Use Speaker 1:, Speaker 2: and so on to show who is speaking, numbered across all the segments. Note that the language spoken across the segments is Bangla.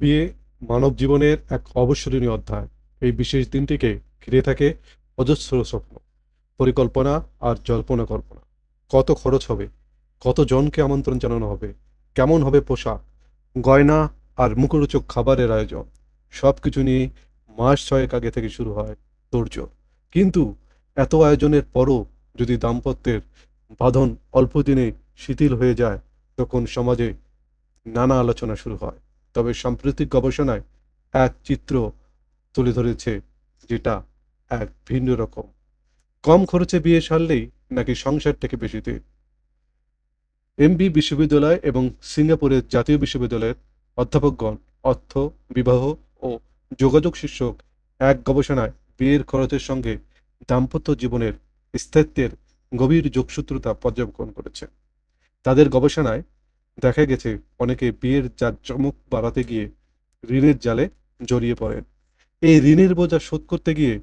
Speaker 1: বিয়ে মানব জীবনের এক অবিস্মরণীয় অধ্যায়। এই বিশেষ দিনটিকে ঘিরে থাকে অজস্র স্বপ্ন, পরিকল্পনা আর জল্পনা কল্পনা। কত খরচ হবে, কত জনকে আমন্ত্রণ জানানো হবে, কেমন হবে পোশাক, গয়না আর মুখরোচক খাবারের আয়োজন সব কিছু নিয়ে মাস ছয়েক আগে থেকে শুরু হয় তোড়জোড় কিন্তু এত আয়োজনের পরও যদি দাম্পত্যের বাঁধন অল্প দিনে শিথিল হয়ে যায়, তখন সমাজে নানা আলোচনা শুরু হয়। তবে সাম্প্রতিক গবেষণায় এক চিত্র তুলে ধরেছে যেটা এক ভিন্ন রকম। কম খরচে বিয়ে সারলেই নাকি সংসার থেকে বেশি দিন এমবি বিশ্ববিদ্যালয় এবং সিঙ্গাপুরের জাতীয় বিশ্ববিদ্যালয়ের অধ্যাপকগণ, অর্থ বিবাহ ও যোগাযোগ শীর্ষক এক গবেষণায় বিয়ের খরচের সঙ্গে দাম্পত্য জীবনের স্থায়িত্বের গভীর যোগসূত্রতা পর্যবেক্ষণ করেছে। তাদের গবেষণায় দেখা গেছে অনেকে বিয়ের যার চমক বাড়াতে গিয়ে ঋণের জালে জড়িয়ে পড়েন। এই ঋণের বোঝা শোধ করতে গিয়ে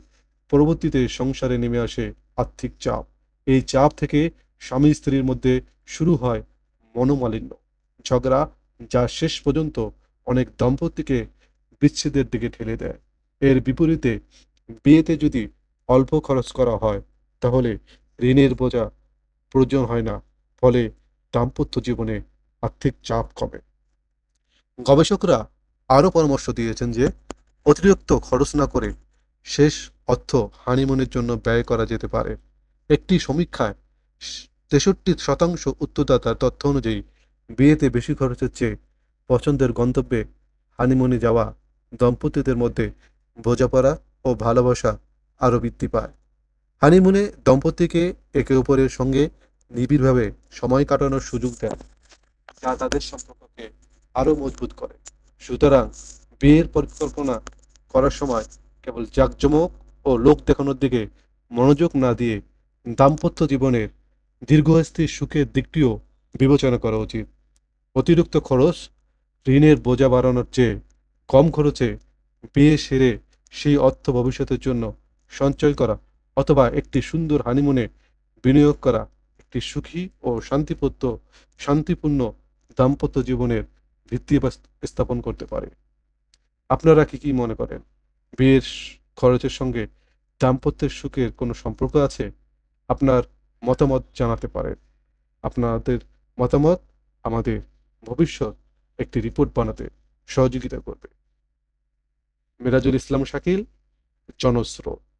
Speaker 1: পরবর্তীতে সংসারে নেমে আসে আর্থিক চাপ। এই চাপ থেকে স্বামী স্ত্রীর মধ্যে শুরু হয় মনোমালিন্য। ঝগড়া যা শেষ পর্যন্ত অনেক দম্পতিকে বিচ্ছেদের দিকে ঠেলে দেয়। এর বিপরীতে বিয়েতে যদি অল্প খরচ করা হয়, তাহলে ঋণের বোঝা প্রয়োজন হয় না। ফলে দাম্পত্য জীবনে আর্থিক চাপ কমে। গবেষকরা আরও পরামর্শ দিয়েছেন যে, অতিরিক্ত খরচ না করে শেষ অর্থ হানিমুনের জন্য ব্যয় করা যেতে পারে। একটি সমীক্ষায় তেষট্টি শতাংশ উত্তরদাতার তথ্য অনুযায়ী বিয়েতে বেশি খরচের চেয়ে পছন্দের গন্তব্যে হানিমুনে যাওয়া দম্পতিদের মধ্যে বোঝাপড়া ও ভালোবাসা আরও বৃদ্ধি পায়। হানিমুনে দম্পতিকে একে অপরের সঙ্গে নিবিড়ভাবে সময় কাটানোর সুযোগ দেয় যা তাদের সম্পর্ককে আরও মজবুত করে। সুতরাং বিয়ের পরিকল্পনা করার সময় কেবল জাঁকজমক ও লোক দেখানোর দিকে মনোযোগ না দিয়ে দাম্পত্য জীবনের দীর্ঘস্থায়ী সুখের দিকটিও বিবেচনা করা উচিত। অতিরিক্ত খরচ, ঋণের বোঝা বাড়ানোর চেয়ে কম খরচে বিয়ে সেরে সেই অর্থ ভবিষ্যতের জন্য সঞ্চয় করা অথবা একটি সুন্দর হানিমুনে বিনিয়োগ করা একটি সুখী ও শান্তিপূর্ণ শান্তিপূর্ণ দাম্পত্য জীবনের ভিত্তি স্থাপন করতে পারে। আপনারা কি কি মনে করেন? বিয়ের খরচের সঙ্গে দাম্পত্যের সুখের কোনো সম্পর্ক আছে? আপনার মতামত জানাতে পারেন। আপনাদের মতামত আমাদের ভবিষ্যৎ একটি রিপোর্ট বানাতে সহযোগিতা করবে। মিরাজুল ইসলাম শাকিল, জনস্রোত।